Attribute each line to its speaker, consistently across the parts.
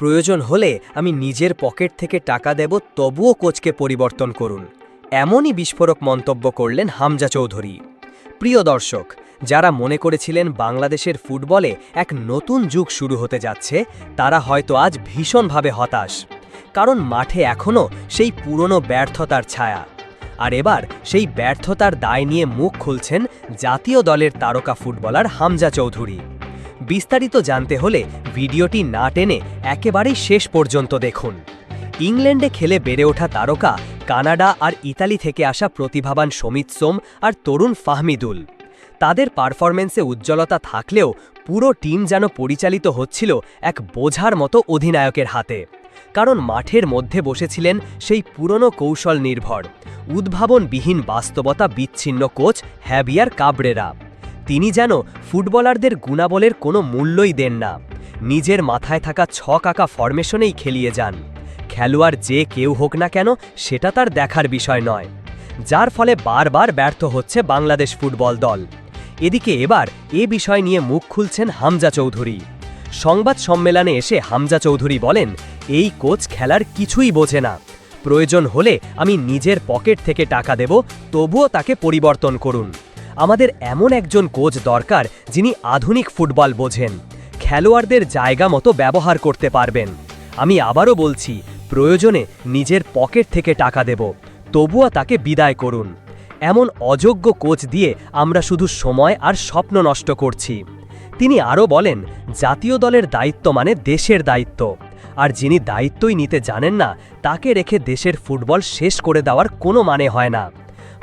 Speaker 1: প্রয়োজন হলে আমি নিজের পকেট থেকে টাকা দেব, তবুও কোচকে পরিবর্তন করুন। এমনই বিস্ফোরক মন্তব্য করলেন হামজা চৌধুরী। প্রিয় দর্শক, যারা মনে করেছিলেন বাংলাদেশের ফুটবলে এক নতুন যুগ শুরু হতে যাচ্ছে, তারা হয়তো আজ ভীষণভাবে হতাশ। কারণ মাঠে এখনও সেই পুরনো ব্যর্থতার ছায়া। আর এবার সেই ব্যর্থতার দায় নিয়ে মুখ খুলছেন জাতীয় দলের তারকা ফুটবলার হামজা চৌধুরী। বিস্তারিত জানতে হলে ভিডিওটি না টেনে একেবারেই শেষ পর্যন্ত দেখুন। ইংল্যান্ডে খেলে বেড়ে ওঠা তারকা কানাডা আর ইতালি থেকে আসা প্রতিভাবান সমিত সোম আর তরুণ ফাহমিদুল। তাদের পারফরম্যান্সে উজ্জ্বলতা থাকলেও পুরো টিম যেন পরিচালিত হচ্ছিল এক বোঝার মতো অধিনায়কের হাতে। কারণ মাঠের মধ্যে বসেছিলেন সেই পুরনো কৌশল নির্ভর, উদ্ভাবনবিহীন বাস্তবতা বিচ্ছিন্ন কোচ হ্যাবিয়ার কাবরেরা। তিনি যেন ফুটবলারদের গুণাবলের কোনো মূল্যই দেন না। নিজের মাথায় থাকা ছক আঁকা ফরমেশনেই খেলিয়ে যান। খেলোয়াড় যে কেউ হোক না কেন, সেটা তার দেখার বিষয় নয়। যার ফলে বারবার ব্যর্থ হচ্ছে বাংলাদেশ ফুটবল দল। এদিকে এবার এ বিষয় নিয়ে মুখ খুলছেন হামজা চৌধুরী। সংবাদ সম্মেলনে এসে হামজা চৌধুরী বলেন, এই কোচ খেলার কিছুই বোঝে না। প্রয়োজন হলে আমি নিজের পকেট থেকে টাকা দেব, তবুও তাকে পরিবর্তন করুন। আমাদের এমন একজন কোচ দরকার যিনি আধুনিক ফুটবল বোঝেন। খেলোয়াড়দের জায়গা মতো ব্যবহার করতে পারবেন। আমি আবারও বলছি, প্রয়োজনে নিজের পকেট থেকে টাকা দেব, তবুও তাকে বিদায় করুন। এমন অযোগ্য কোচ দিয়ে আমরা শুধু সময় আর স্বপ্ন নষ্ট করছি। তিনি আরও বলেন, জাতীয় দলের দায়িত্ব মানে দেশের দায়িত্ব। আর যিনি দায়িত্বই নিতে জানেন না, তাকে রেখে দেশের ফুটবল শেষ করে দেওয়ার কোনো মানে হয় না।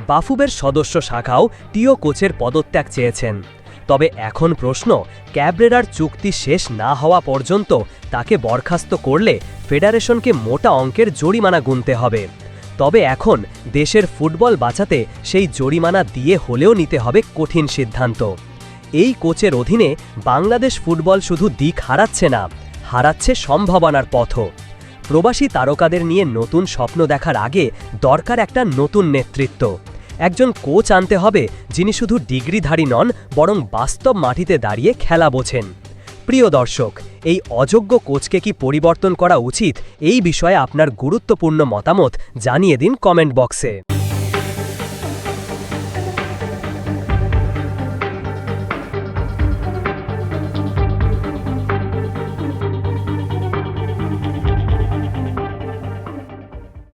Speaker 1: বাফুবের সদস্য শাখাও টিও কোচের পদত্যাগ চেয়েছেন। তবে এখন প্রশ্ন, ক্যাবরেরার চুক্তি শেষ না হওয়া পর্যন্ত তাকে বরখাস্ত করলে ফেডারেশনকে মোটা অঙ্কের জরিমানা গুনতে হবে। তবে এখন দেশের ফুটবল বাঁচাতে সেই জরিমানা দিয়ে হলেও নিতে হবে কঠিন সিদ্ধান্ত। এই কোচের অধীনে বাংলাদেশ ফুটবল শুধু দিক হারাচ্ছে না, হারাচ্ছে সম্ভাবনার পথও। প্রবাসী তারকাদের নিয়ে নতুন স্বপ্ন দেখার আগে দরকার একটা নতুন নেতৃত্ব। একজন কোচ আনতে হবে যিনি শুধু ডিগ্রিধারী নন, বরং বাস্তব মাটিতে দাঁড়িয়ে খেলা বোঝেন। প্রিয় দর্শক, এই অযোগ্য কোচকে কি পরিবর্তন করা উচিত? এই বিষয়ে আপনার গুরুত্বপূর্ণ মতামত জানিয়ে দিন কমেন্ট বক্সে।